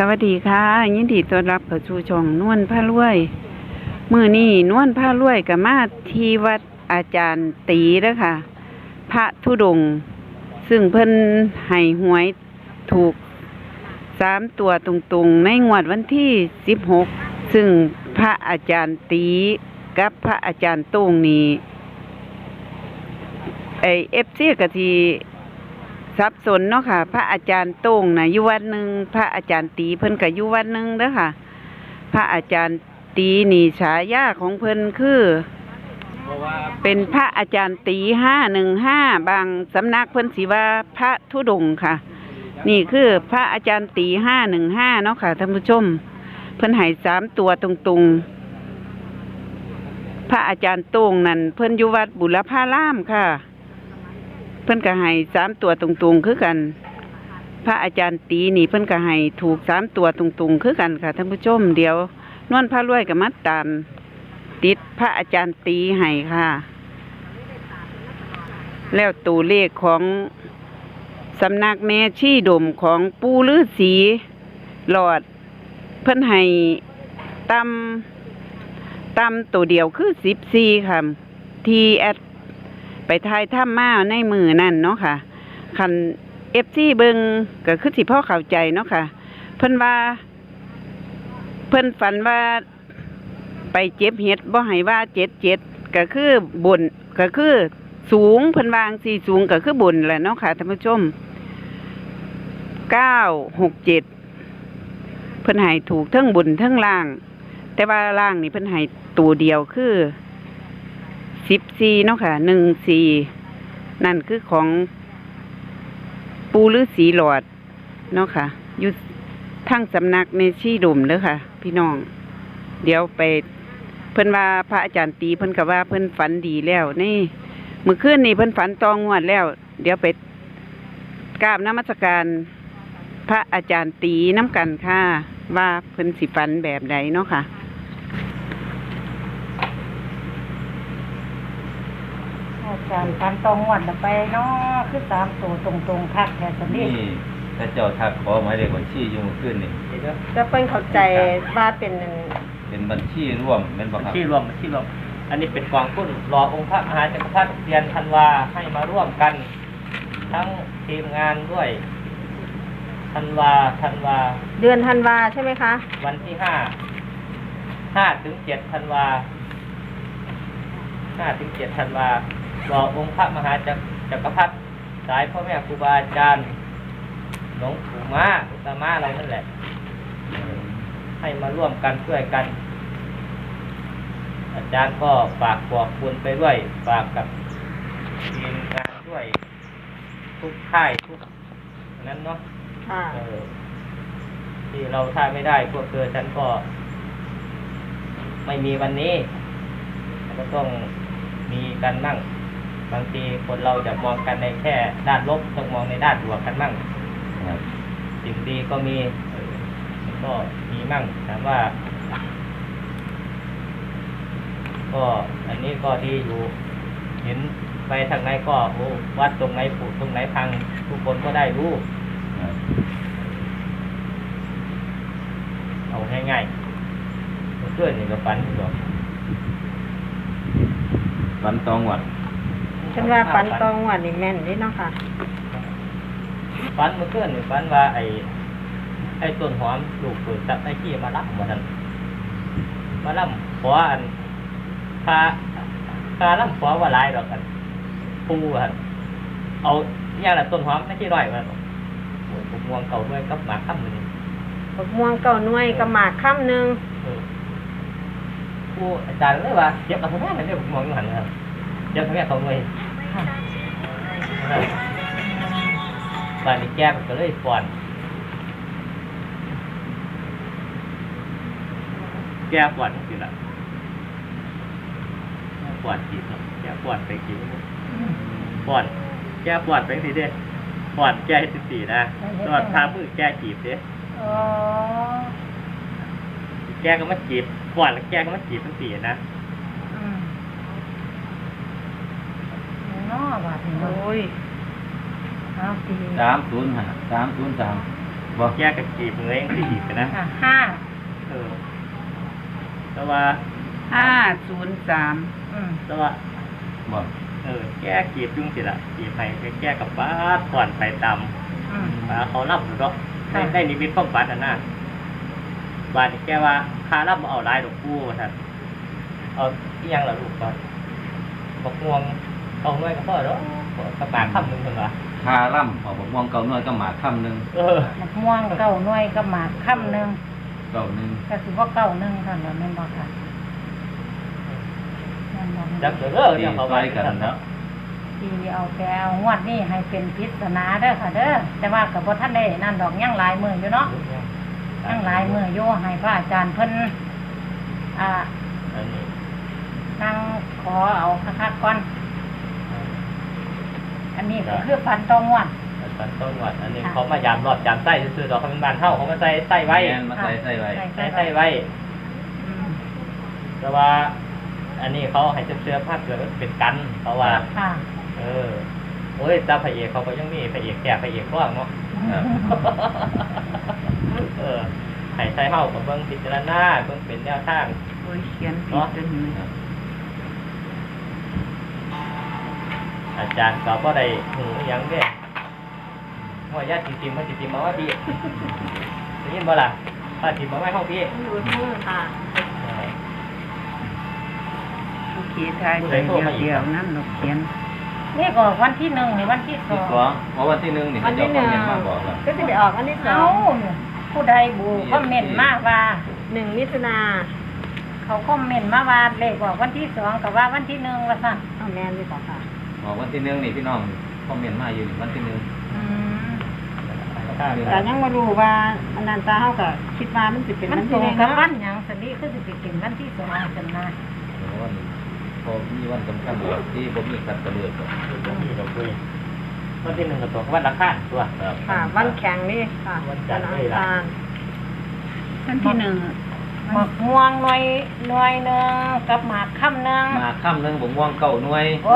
สวัสดีค่ะ ยินดีต้อนรับเข้าสู่ช่องนวลผ้ารวย มือนี้นวลผ้ารวยกับมาที่วัดอาจารย์ตีแล้วค่ะ พระธุดง ซึ่งเพิ่นให้หวยถูกสามตัวตรงๆ ในงวดวันที่สิบหกซึ่งพระอาจารย์ตีกับพระอาจารย์ต้งนี้ไอเอฟซีกะที สับสนเนาะค่ะ พระอาจารย์โต้งนะอยู่วัดหนึ่งพระอาจารย์ตีเพิ่นก็อยู่วัดหนึ่งเด้อค่ะ พระอาจารย์ตีนี่ฉายาของเพิ่นคือ เป็นพระอาจารย์ตีห้าหนึ่งห้าบางสำนักเพิ่นสิว่าพระธุดงค่ะ นี่คือพระอาจารย์ตีห้าหนึ่งห้าเนาะค่ะท่านผู้ชม เพิ่นให้สามตัวตรงๆ พระอาจารย์โต้งนั่นเพิ่นอยู่วัดบุรพารามค่ะ พิ่นก็ให้สามตัวตรงๆคือกัน พระอาจารย์ตีนี่เพิ่นก็ให้ถูกสามตัวตรงๆคือกันค่ะท่านผู้ชมเดี๋ยวนวลพระรวยกับมัดตาม ติดพระอาจารย์ตีให้ค่ะ แล้วตัวเลขของสำนักแม่ชีดมของปูฤาษีหลอด เพิ่นให้ตำตำตัวเดียวคือสิบสี่ค่ะ ทีแอด ไปทายถ้ำมาในมือนั่นเนาะค่ะคันเอฟซีเบิงก็คือสิพ่อเข้าใจเนาะค่ะ เพิ่นว่า เพิ่นฝันว่าไปเจ็บเห็ดบ่ให้ว่าเจ็ดเจ็ดก็คือบนก็คือสูงเพิ่นวางสี่สูงก็คือบนแหละเนาะค่ะท่านผู้ชมเก้าหกเจ็ดเพิ่นให้ถูกทั้งบนทั้งล่าง แต่ว่าล่างนี่เพิ่นให้ตัวเดียวคือ สิบสี่เนาะค่ะหนึ่งสี่นั่นคือของปูฤาษีหลอดเนาะค่ะอยู่ทั้งสำนักในชีดมเด้อค่ะ พี่น้อง เดี๋ยวไปเพิ่นว่าพระอาจารย์ตีเพิ่นก็ว่าเพิ่นฝันดีแล้ว นี่มื้อคืนนี่เพิ่นฝันตองงวดแล้ว เดี๋ยวไปกราบนมัสการพระอาจารย์ตีน้ำกันค่ะ ว่าเพิ่นสิฝันแบบใดเนาะค่ะ อา จารย์ฟันตองวันไปเนาะคือสามตัวตรงตรงๆคักแค่สนินี่ทถ้าเจ้าทักขอหมายเลขบัญชีอยู่เมื่อคืนนี่จะเป็นเข้าใจว่าเป็นอันเป็นบัญชีร่วมเป็นบังคับที่รวมที่รวม อันนี้เป็นกองทุนรอองค์พระมหาจักรพรรดิเรียนธันวาให้มาร่วมกัน ทั้งทีมงานด้วย ธันวาธันวา เดือนธันวาใช่ไหมคะวันที่ห้า ห้าถึงเจ็ดธันวาห้าถึงเจ็ดธันวา รอองค์พระมหาจักรจักรพรรดิสายพ่อแม่ครูบาอาจารย์หลวงปู่มาอุตตมาเรานั่นแหละ ให้มาร่วมกันช่วยกัน อาจารย์ก็ฝากบอกคุณไปด้วย ฝากกับทีมงานด้วย ทุกค่ายทุกนั้นเนาะค่ะเออที่เราถ้าไม่ได้พวกเธอฉันก็ ไม่มีวันนี้ก็ต้องมีกันมั่ง บางทีคนเราจะมองกันในแค่ด้านลบต้องมองในด้านบวกกันมั่งครับสิ่งดีก็มีเออมันก็มีมั่งถามว่า ก็อันนี้ก็ดีอยู่เห็นไปทางไหนก็โอ้วัดตรงไหนปลูกตรงไหนพัง ทุกคนก็ได้รู้ครับเอาง่ายๆเพื่อนนี่ก็ฝันอยู่หรอกวันตองวัด ฉันว่าฟันตองวันนี่แม่นนี่เนาะค่ะฝันเมื่อคืนนี่ฝันว่าไอ้ไอ้ต้นหอมลูกเปิดจับไอ้ขี้มาลับมาทันมาล่ำขออันพาพาล่ำขอว่าหลายดอกกันปูว่าหั่นเอาอย่างละต้นหอมไม่ใช่ร้อยมาโอ้ยผมมวงเก่าด้วยกับหมากข้ามมือนี่บักม่วงเก่าหน่วยกับหมากค่ำหนึ่งเออปูอาจารย์เลยว่าเจ็บกับพ่อแม่กันเนี่ยผมมองอยู่หันนะครับ เจ็บพ่อแม่เขาหน่วยบ้านนี้แก้มันก็เลยฟอนแก้ฟอนสิละฟอนจีบเนาะแก้ฟอนไปจีบฟอนแก้ฟอนไปสิเด้ฟอนแก้สิบสี่นะตอนพามือแก้จีบเด้อ๋อแก้ก็มาจีบฟอนแล้วแก้ก็มาจีบทั้งสี่นะ อืมเนาะบาดนี้โอ้เนาะยเอาดีสามศูนย์ห้าสามศูนย์สามอบ่แยกกับกีบเงยที่อีกนะค่ะห้าเออแต่ว่าห้าศูนย์สามอืมแต่ว่าบ่เออ แก้กีบยุ่งสิละกีบไปแก้กับป้าดก่อนไปตำอืมมาเขารับหรือเนาะได้ค่ะได้นิมิตความฝันอันน่ะบาดนี่แกว่าคารับบ่เอาหลายดอกกู้ว่าท่านเอาอีหยังล่ะลูกก่อนบอกงวง เอาหน่วยก็พอแล้วกระปากคำหนึงเพิ่นว่าคาล่ำเอาบอกม่วงเก่าน้อยก็หมาค่ำหนึงเออมะม่วงเก้าหน่วยก็หมากค่ำหนึ่งเก่าหนึงก็สิว่าเก้าหนึ่งเท่านั้นแม่นบ่ค่ะแม่นบ่จักเด้อเด้อเดี๋ยวเขาไว้กันเนาะที่เอาแต่เอางวดนี้ให้เป็นปริศนาเด้อค่ะเด้อแต่ว่าก็บ่ทันได้นั่นดอกยังหลายมื้ออยู่เนาะยังหลายมื้ออยู่ให้พระอาจารย์เพิ่นอ่า อันนี้นั่งขอเอาคักๆก่อน อันนี้ก็คือฟันตองวดอันนั้นต้นวัดอันนี้ค่ะเขามายามรอดยามไส้ซื่อๆดอกเขาเป็นบ้านเฮาเขามาใส่ไส้ไว้แม่นมาใส่ใส่ไว้ใส่ไส้ไว้อืมแต่ว่า อันนี้เขาให้เสื้อผ้าเกิดเป็นกันเขาว่าค่ะเออโอ้ยตาพระเอกเขาก็ยังมีพระเอกแก่พระเอกร่างเนาะครับเออให้ใช้เฮากับเบิ่งพิจารณาเบิ่งเป็นแนวทางโอ้ยเขียนผิดตัวนี้ ครับ อาจารย์ก็บ่ได้หูอิหยังเด้ว่าญาติจริงๆมันจริงๆมาว่าพี่ได้ยินบ่ล่ะถ้าจริงมาไว้ห้องพี่ดูมือค่ะเออผู้ขีทายไปเดียวเดียวนั่นหนกเขียนนี่ก็วันที่หนึ่งนี่วันที่สที่องสอง เพราะวันที่หนึ่งนี่เขาจะเอาคอมเมนต์มาบอกแล้วก็จะไปออกวันที่สอเอางผู้ใดบูคอมเมนต์มาว่า หนึ่งมิถุนาเขาคอมเมนต์มาว่าเลขบอกวันที่สองกับว่าวันที่หนึ่งว่าสั่นเอาแมนดีกว่าค่ะบ อกวันที่หนึ่งนี่พี่น้องคอมเมนต์มาอยู่นี่วันที่หนึ่งอืมแต่ยังมารู้ว่าอันนันตาเขาก็คิดว่ามันจะเป็นมันวันตรที่งหนึ่งกับเนาะวันหยังสันนี้คือสิไปกินวันที่สองจันนะวันพอมีวันสำคัญเลยที่ผมมีคัดกระเลือกนี่เราคุยวันที่หนึ่งกับตัววันละข้านตัวครับค่ะ วันแข่งนี่ค่ะวันจันทร์อังนี่ล่ะคารท่านที่หนึ่ง หมกม่วงหน่วยหน่วยหนึ่งกับหมากค่ำหนึ่งมาค่ำหนึงผมม่วงเก่าหน่วยโอ้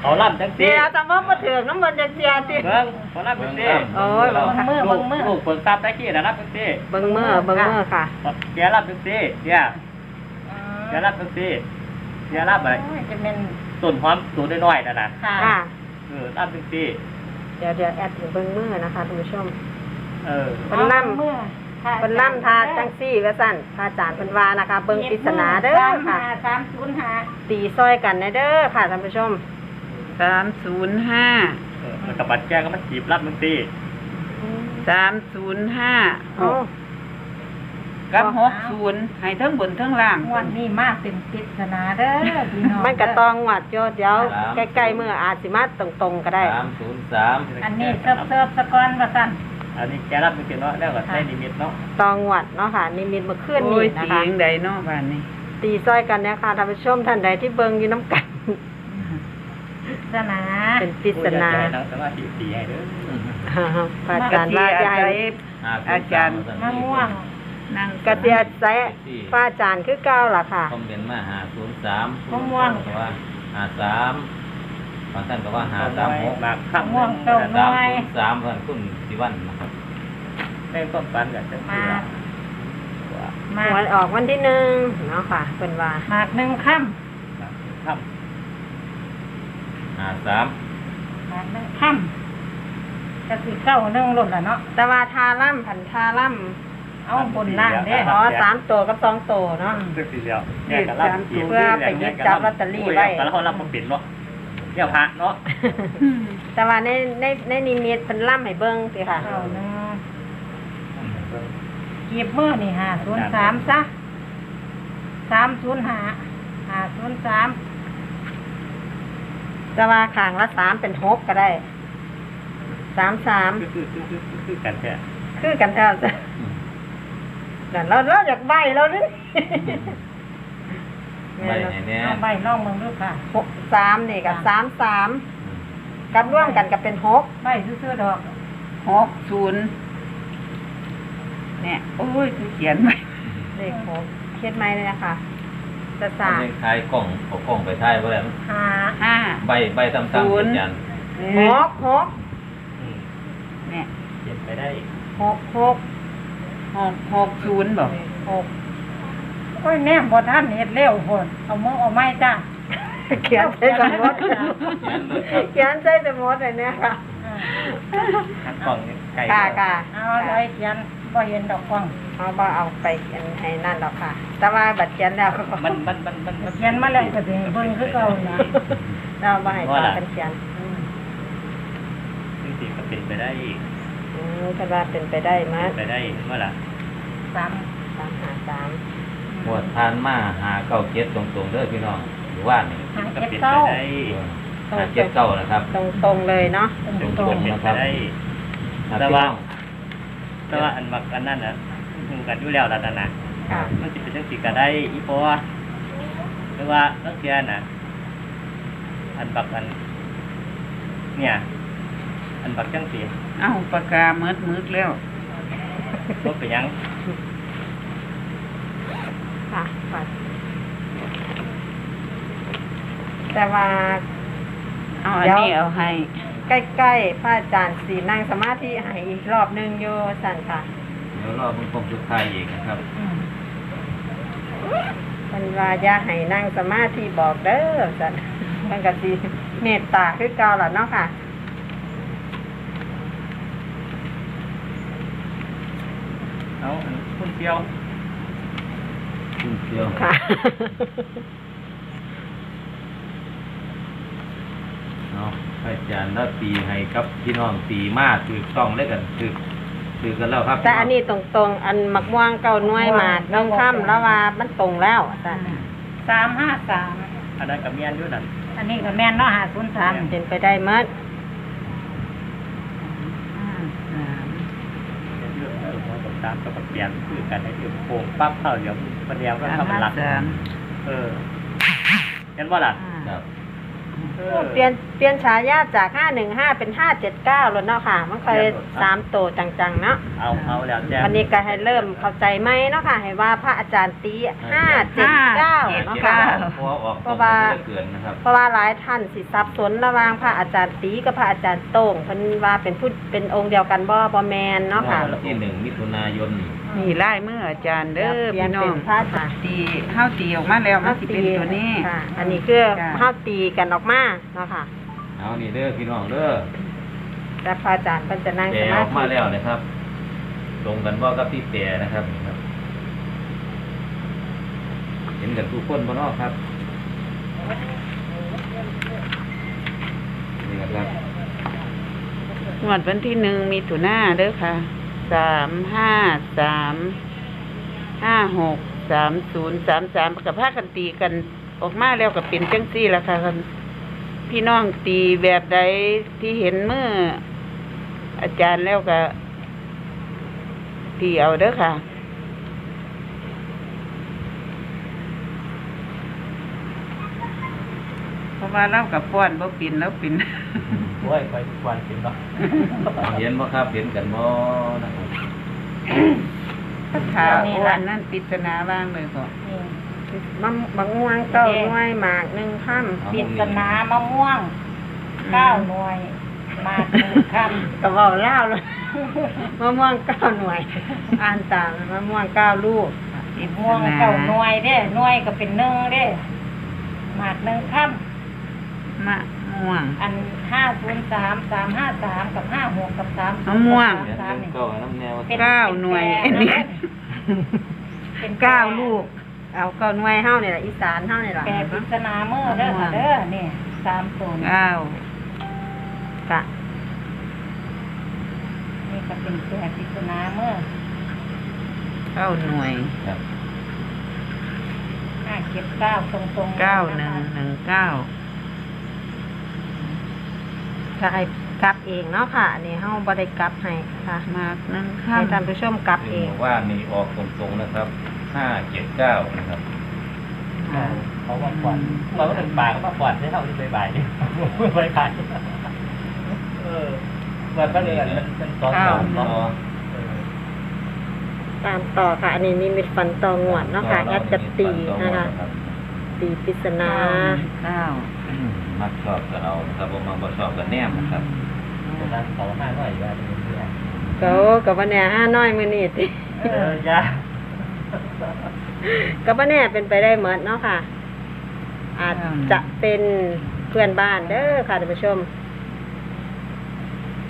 เขาล่ำจังสิเดี๋ยวจำว่ามาถึงน้ำมันจะเจียติ เบิ่งเขาล่ำจังสิโอ้ยเราเบิ่งมือลูเบิ่กงมือลูกคนทราบได้ขี้นะรับจังสิเบิ้งมือเบิ้งมือค่ะแกรับจังสิเนี่ยแกรับจังสิแกรับอะไรโอ้ยจะเป็นต้นหอมตัวน้อยๆนั่นน่ะค่ะ ค่ะ เออรับจังสิเดี๋ยวเดี๋ยวแอดถึงเบิ้งมือนะคะท่านผู้ชม เออเพิ่นล่ำมือค่ะเป็นล่ำทาจังซี่ว่าสั่นพระอาจารย์เป็นวานะคะ เบิ้งปริศนาเด้อสามค่ะห้าสามศูนย์ห้าตีซอยกันนะเด้อค่ะท่านผู้ชม สามศูนย์ห้าเออแล้วกับบัดแกก็มาจีบรับจังสิสามศูนย์ห้าหโอ้กกับหกศูนย์ให้ทั้งบนทั้งล่างงวันนี้มาเป็นปริศนาเด้อพี่น้องมันกระตองหวัดโยเดี๋ยวใกล้ๆมืออาจสิมาตรงๆก็ได้ สามศูนย์สามอันนี้เสิร์ฟเสิร์ฟสะกอนว่าสั่น อันนี้แกรับจังสิเนาะแล้วก็ได้นิมิตเนาะตองหวัดเนาะค่ะ นิมิตเมื่อคืนโอ้นี้ยนะสีคะยงใดเนาะบ้านนี้ ตีซอยกันเนี่ยค่ะท่านผู้ชมท่านใดที่เบิ่งอยู่น้ำกันปริศนาเป็นปริศนาโอ้ยอยกจะให้นั่งสมาธิตีให้เด้อพระอาจารย์ว่าจะให้อาจารย์มะม่วงนั่งกระเตียแซะพระอาจารย์คือเก้าล่ะค่ะคอมเมนต์มาหาศูนย์สามมะม่วงก็ว่าหาสาม บางท่านก็ว่าหาสามหกมากข้ามม่วงเต้าหาสามศูนย์สามเพื่อนคุณสิวันนะครับให้ต้นปันกับจังสิมาล่ะมาหวยออกวันที่หนึ่งเนาะค่ะเป็นว่าหมากหนึ่งค่ข้ามหาสามำหมากหนึ่งค่ำก็คือเก้าหนึ่งหล่นละเนาะแต่ว่าทาล่ำผันทาล่เอาบนล่างเด้ำอ๋อสามตัวกับสองตัวเนาะจังสิแล้วแยกกันรับจีบเพื่อไปหยิบจับลอตเตอรี่ไว้แล้วเขารับมาปิดเนาะ เนี่ยพระเนาะแต่ว่าในในในนิมิตเป็นล่ำให้เบิ่งสิค่ะเก้าหนึ่งกีบมือนี่ห้าศูนย์สามซะสามศูนย์ห้าห้าศูนย์สามแต่ว่าขางละสามเป็นหกก็ได้สามสามคือคือคือคือคือกันแค่คือกันแท้จ้ะแต่เราเราอยากใบเราดิ ใบไหนเนี่ยเอาใบล่องเมืองดูค่ะ หกสามนี่กับสามสามกับร่วมกันกับเป็นหกใบซื่อๆดอกหกศูนย์เนี่ยโอ้ยคือเขียนไว้เลขหกเฮ็ดไหมเลยนะคะจะอัสานมนี้ทายกล่องเอากล่องไปทายว่าอะไรห้าห้า ใบใบซ้ำๆศูนย์อาจารย์หกหกอืมหเนี่ยเปลี่ยนไปได้หกหกหกหกศูนย์บอกหก โอ้ยแน่บ่ท่านเฮ็ดเร็วโพดเอามือเอาไม้จ้าเขียนใส่สมุดเขียนเลยครับเขียนใส่สมุดเลยเนี่ยค่ะหันกล่องไก่ค่ะค่ะเอาเลยเขียนบ่เห็นดอกกว้างเอาบ่เอาไปเขียนให้นั่นหรอกค่ะ แต่ว่าบัตรเขียนแล้วก็มันมันมันมันมันเขียนมาแล้วก็สิเบิ่งคือเก่านะเราบ่ให้ตากันเขียนอืมซึ่งสิก็เป็นไปได้อืมก็ว่าเป็นไปได้มั้ยไปได้เมื่อไหร่สามสามหาสาม ปวดทานมาหาเก้าเจ็ดตรงๆเด้อพี่น้องหรือว่านี่หาก็เจ็ดเป็นไปเก้าได้หาเจ็ดเก้านะครับ ตรงตรงๆเลยเนาะตรงตรงตรงๆเป็นไปได้ครับแต่พี่ว่าน้องแต่ว่าอันบักอันนั้นน่ะคงกันอยู่แล้วล่ะนั่นน่ะค่ะมันสิเป็นจังซี่ก็ได้อีพอหรือว่าบางเทื่อน่ะ อันบักอัน เนี่ย อันบักจังซี่เอ้าปากกามืดมืดแล้วบ่เป็นหยัง ค่ะค่ะแต่ว่าเอาอันนี้เอาให้ ใกล้ๆพระอาจารย์สีนั่งสมาธิให้อีกรอบหนึงอยู่สั่นค่ะเดี๋ยวรอมันคงสุดท้ายอีกนะครับอืมมันว่าอย่าให้นั่งสมาธิบอกเด้อสั่นมันก็สิเมตตาคือเก่าล่ะเนาะค่ะ เอาอันคุณเที่ยว คุณเดียวค่ะ เนาะพระอาจารย์แล้วตีให้กับพี่น้องตีมาถือต้องเลยกันถือถือกันแล้วครับแต่อันนี้ตรงๆ อันมักม่วงเก้าหน่วยหมากน้องค่ำแล้วว่ามันตรงแล้วสั่นสามห้าสามอันนั้นก็เมียนอยู่นั่นอันนี้ก็แม่นเนาะหาศูนย์สามเป็นไปได้มั้ยห้าสามเมียนอยู่เออหัวกับตามก็เปลี่ยนคือกันให้อยู่โป่งปั๊บเข้าเดี๋ยว มันเดียวก็สามทำมันห้าหลัก สามเออเห็นว่าล่ะครับ เอโอ้อเปลี่ยนเปลี่ยนฉายาจากห้าหนึ่งห้าเป็นห้าเจ็ดเก้าแล้วเนาะค่ะ มันเคยสามโตวจังๆเนาะเอาเอาแล้วแจ้งวันนี้ก็ให้เริ่มเข้าใจไหมเนาะค่ะ ให้ว่าพระอาจารย์ตีห้าเจ็ดเก้าเจ็ดเนาะเก้าค่ะ เพราะว่าออกเพตรราะงว่าไม่ได้เกินนะครับ เพราะว่าหลายท่านสิสับสนระหว่างพระอาจารย์ตีกับพระอาจารย์โต้งเพิ่นว่าเป็นผู้เป็นองค์เดียวกันบ่บ่แมนเนาะค่ะ วันที่หนึ่งมิถุนายนนี่ ไล่มืออาจารย์เด้อเปลี่ยพี่นน้อเป็งนพระอาจารย์ตีข้าวตีออกมาแล้วมันสิเป็นตัวนี้ค่ะ อันนี้คือจ้ะเฮาตีกันออกมาเนาะค่ะเอานี่เด้อพี่น้องเด้อแต่พระอาจารย์เพิ่นจะนั่งแต่สอมาอกมาธิแล้วนะครับ ตรงกันบ่กับที่แต่นะครับนี่ครับเห็นกันทุกคนบ่เนอกครับนี่นะครับงวดวันที่หนึ่งมีถุนาเด้อค่ะ สามห้าสามห้าหกสามศูนย์สามสามกับพากันตีกันออกมาแล้วกับเป็นจังซี่ละค่ะคุณพี่น้องตีแบบใดที่เห็นเมื่ออาจารย์แล้วก็ตีเอาเด้อค่ะ เพ ราะว่าเรากับป้อนบ่ปินแล้วปิน โอ้ยไปทุกวันเป็นบ่เห็นบ่ครับเห็นกันบ่นะครับข่าววันนั้นปริศนาว่างเลยก็นี่มะมะม่วงเก้าหน่วยหมากหนึ่งค่ปริศนามะม่วงเก้าหน่วยมาหนึ่งคำก็เว้าเล่าวเลยมะม่วงเก้าหน่วย อ่านตามมะม่วงเก้าลูกำม่วงเก้าหน่วยเด้หน่วยก็เป็นหนึ่งเด้หมากหนึ่งค่มะม่วงำอันห้าศูนย์สามสามห้าสามกับห้าหกกับสามมะม่วงเห็นสามเห็นนี่ เก้าน้ำแนวเป็นเก้าหน่วยอันนี้เป็นเก้าลูก เอาเก้าหน่วยเฮานี่ล่ะอีสานเฮานี่ล่ะแปลปริศนาเมื่อเด้อค่ะเด้อนี่สามตัวนี่เก้ากะนี่ก็เป็นแปลปริศนาเมื่อเก้าหน่วยครับห้าเจ็ดเก้าตรงตรงๆเก้าหนึ่งหนึ่งเก้า ก็ให้กลับเองเนาะค่ะอันนี้เฮาบ่ได้กลับให้ค่ะมากหนึ่งให้ข้ามท่านผู้ชมกลับเองว่านี่ออกตรงๆนะครับห้าเจ็ดเก้านะครับเขาว่าก่อนเราก็ถึงบ่ายก็มาก่อนให้เท่าที่บ่ายๆนี่บ่ายๆเออวันก็เลยอันมันเป็นตอนสองต่อเนาะ ตามต่อค่ะ อันนี้นิมิตฝันต่องวดเนาะค่ะแอดจะตีนะคะ รับ ตีปริศนาเก้าอืมมักชอบก็เอานะครับบ่มักบ่ชอบก็แนมนะครับตอนนั้นเขาห้าร้อยบาทนี่คือก็ก็บ่แน่ห้าน้อยมื้อนี้ติเออจ้าก็บ่แน่เป็นไปได้หมดเนาะค่ะ อาจจะเป็นเพื่อนบ้านเด้อค่ะท่านผู้ชม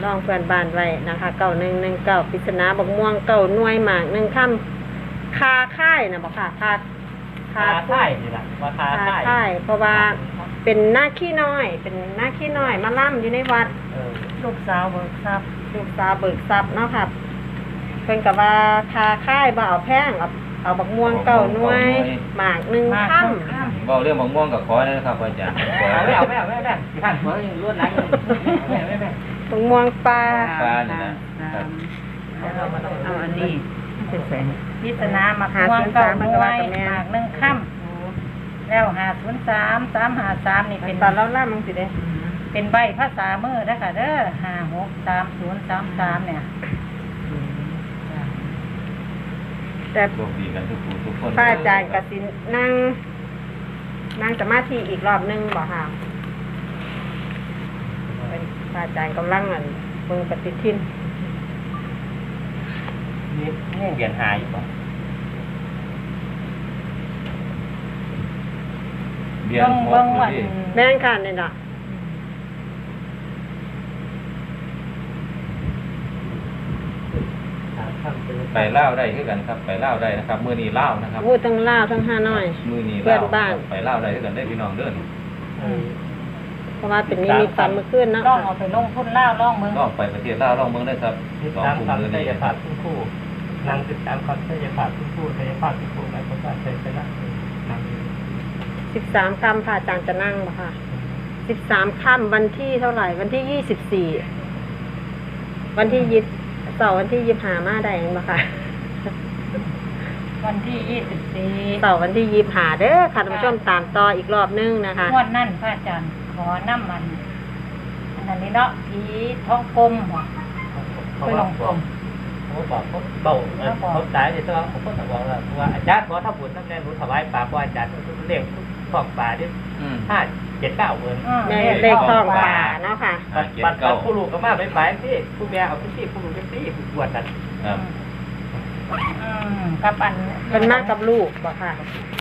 ลองเพื่อนบ้านไว้นะคะเก้าหนึ่งหนึ่งเก้าปริศนาบักม่วงเก้าหน่วยหมากหนึ่งค่ำคาค่ายนะบอกค่ะคา คาค่ายนี่ล่ะว่าคาคาค่ายค่ายเพราะว่าเป็นหน้าขี้น้อย เป็นหน้าขี้น้อย มาล่ำอยู่ในวัดเออลูกสาวเบิกทรัพย์ลูกสาวเบิกทรัพย์เนาะค่ะเพิ่นกับว่าคาค่ายบ่เอาแพงเอาเอาบักม่วงเก้าหน่วยหมากหนึ่งมากค่ต้องข้ามบอกเรื่องมะม่วงกับขอนะครับอาจารย์ขอเอาไม่เอาไม่เอาไม่เอาไม่เอาท่านหัวยังรวดหนังอยู่ไม่เอาไม่เอาไม่เอาำบักม่วงปลาปลาเนี่ยนะครับเอาอันนี้ เป็นแสงพิศนามาพวงเก้าหน่วยหมากหนึ่งค่ำแล้วหาศูนย์สามสามหาสามนี่เป็เป็นนตอนเล่าล่ำมึงสิเด้เป็นใบภาษามือเด้อค่ะเด้อห้าหกสามศูนย์สามสามเนี่ยแต่โชคดีกันทุกผู้ทุกคนพระอาจารย์กสินนั่ง นั่งสมาธิอีกรอบหนึงบอกค่ะเป็นพระอาจารย์กำลังอันเบิ่งปฏิทิน นี่นี่เบียนหายอยู่ป่ะเบียนเบิ่งหเบิ่งกวันดิแม่นค่ะนี่น่ะถามคำเตือนไปเล่าวได้คือกันครับ ไปเล่าวได้นะครับ มือนี้เล่าวนะครับ พูดทั้งลาวทั้งห้าน้อย มือนี้เพื่อเล่านบ้าน ไปเล่าวได้คือกันได้พี่น้องเด้อเออเพราะว่าเป็นนิมิตฝันเมื่อคืนเนาะล่องเอาไปลงทุนล่าวล่องเมือง ลองไปประเทศลาวลองเมืองได้ครับติดสองตามกลุ่มคำมือศันี้ยศาสตร์ทุกคู่ นางติดตามคำศัยศาสตร์ทุกคู่ศัยศาสตร์ทุกคู่ในภาษาไทยเป็นละนางสิบสามค่ำพระอาจารย์จะนั่งบ่ค่ะสิบสามค่ำวันที่เท่าไหร่ วันที่ยี่สิบสี่วันที่ยิบเสาร์วันที่ยิบหามาได้ยังบ่ค่ะ วันที่ยี่สิบสี่เสาร์วันที่ยิบหาเด้อค่ะท่านผู้ชมตามต่ออีกรอบนึงนะคะงวดนั่นพระอาจารย์ขอน้ำมัน อันนั้นนี่เนาะผีท้องกลมบ่เขาบอกเขาบอกเขาเบาเขาตายเดี๋ยวเขาก็บอกว่าอาจารย์ขอทำบุญน้ำแน่รู้ถวายป่าเพราะอาจารย์เรียกของป่าที่อืมห้าเจ็ดเก้าเงินอืมในเลขท้องป่าเนาะค่ะบัตรบัตรบัตรผู้ลูกก็มาไปไปที่ผู้แม่เอาที่ที่ผู้ลูกที่ที่ผู้บวชกันครับอืมกับอันเป็นมากกับลูกบ่ค่ะ